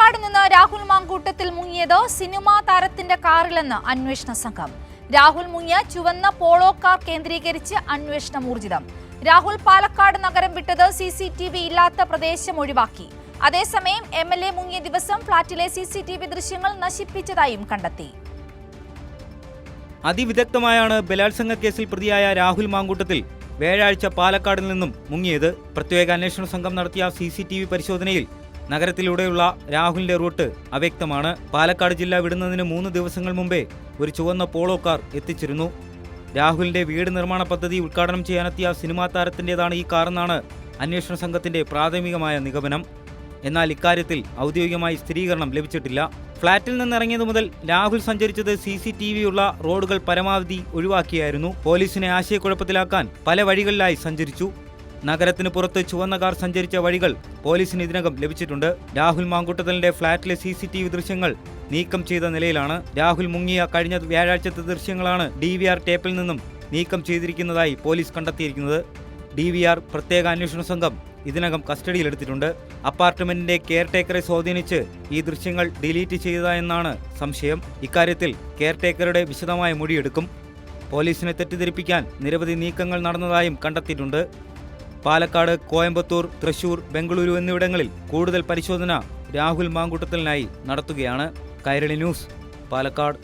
പാലക്കാട് നിന്ന് രാഹുൽ മാങ്കൂട്ടത്തിൽ മുങ്ങിയത് സിനിമാ താരത്തിന്റെ കാറിലെന്ന് അന്വേഷണ സംഘം. രാഹുൽ മുങ്ങിയ ചുവന്ന പോളോ കാർ കേന്ദ്രീകരിച്ച് അന്വേഷണം ഊർജിതം. രാഹുൽ പാലക്കാട് നഗരം വിട്ടത് സി സി ടി വി ഇല്ലാത്ത പ്രദേശം ഒഴിവാക്കി. അതേസമയം എം എൽ എ മുങ്ങിയ ദിവസം ഫ്ളാറ്റിലെ സി സി ടി വി ദൃശ്യങ്ങൾ നശിപ്പിച്ചതായും കണ്ടെത്തി. അതിവിദഗ്ധമായാണ് ബലാത്സംഗ കേസിൽ പ്രതിയായ രാഹുൽ മാങ്കൂട്ടത്തിൽ വ്യാഴാഴ്ച പാലക്കാടിൽ നിന്നും മുങ്ങിയത്. പ്രത്യേക അന്വേഷണ സംഘം നടത്തിയ സി പരിശോധനയിൽ നഗരത്തിലൂടെയുള്ള രാഹുലിന്റെ റൂട്ട് അവ്യക്തമാണ്. പാലക്കാട് ജില്ല വിടുന്നതിന് മൂന്ന് ദിവസങ്ങൾ മുമ്പേ ഒരു ചുവന്ന പോളോ കാർ എത്തിച്ചിരുന്നു. രാഹുലിന്റെ വീട് നിർമ്മാണ പദ്ധതി ഉദ്ഘാടനം ചെയ്യാനെത്തിയ സിനിമാ താരത്തിന്റെതാണ് ഈ കാറെന്നാണ് അന്വേഷണ സംഘത്തിന്റെ പ്രാഥമികമായ നിഗമനം. എന്നാൽ ഇക്കാര്യത്തിൽ ഔദ്യോഗികമായി സ്ഥിരീകരണം ലഭിച്ചിട്ടില്ല. ഫ്ളാറ്റിൽ നിന്നിറങ്ങിയതു മുതൽ രാഹുൽ സഞ്ചരിച്ചത് സി സി ടി വി ഉള്ള റോഡുകൾ പരമാവധി ഒഴിവാക്കിയായിരുന്നു. പോലീസിനെ ആശയക്കുഴപ്പത്തിലാക്കാൻ പല വഴികളിലായി സഞ്ചരിച്ചു. നഗരത്തിന് പുറത്ത് ചുവന്ന കാർ സഞ്ചരിച്ച വഴികൾ പോലീസിന് ഇതിനകം ലഭിച്ചിട്ടുണ്ട്. രാഹുൽ മാങ്കൂട്ടത്തലിന്റെ ഫ്ളാറ്റിലെ സി സി ടി വി ദൃശ്യങ്ങൾ നീക്കം ചെയ്ത നിലയിലാണ്. രാഹുൽ മുങ്ങിയ കഴിഞ്ഞ വ്യാഴാഴ്ചത്തെ ദൃശ്യങ്ങളാണ് ഡി വി ആർ ടേപ്പിൽ നിന്നും നീക്കം ചെയ്തിരിക്കുന്നതായി പോലീസ് കണ്ടെത്തിയിരിക്കുന്നത്. ഡി വി ആർ പ്രത്യേക അന്വേഷണ സംഘം ഇതിനകം കസ്റ്റഡിയിലെടുത്തിട്ടുണ്ട്. അപ്പാർട്ട്മെന്റിന്റെ കെയർടേക്കറെ സ്വാധീനിച്ച് ഈ ദൃശ്യങ്ങൾ ഡിലീറ്റ് ചെയ്തതായെന്നാണ് സംശയം. ഇക്കാര്യത്തിൽ കെയർടേക്കറുടെ വിശദമായ മൊഴിയെടുക്കും. പോലീസിനെ തെറ്റിദ്ധരിപ്പിക്കാൻ നിരവധി നീക്കങ്ങൾ നടന്നതായും കണ്ടെത്തിയിട്ടുണ്ട്. പാലക്കാട് കോയമ്പത്തൂർ തൃശൂർ ബംഗളൂരു എന്നിവിടങ്ങളിൽ കൂടുതൽ പരിശോധന രാഹുൽ മാങ്കൂട്ടത്തിനായി നടത്തുകയാണ് കൈരളി ന്യൂസ് പാലക്കാട്.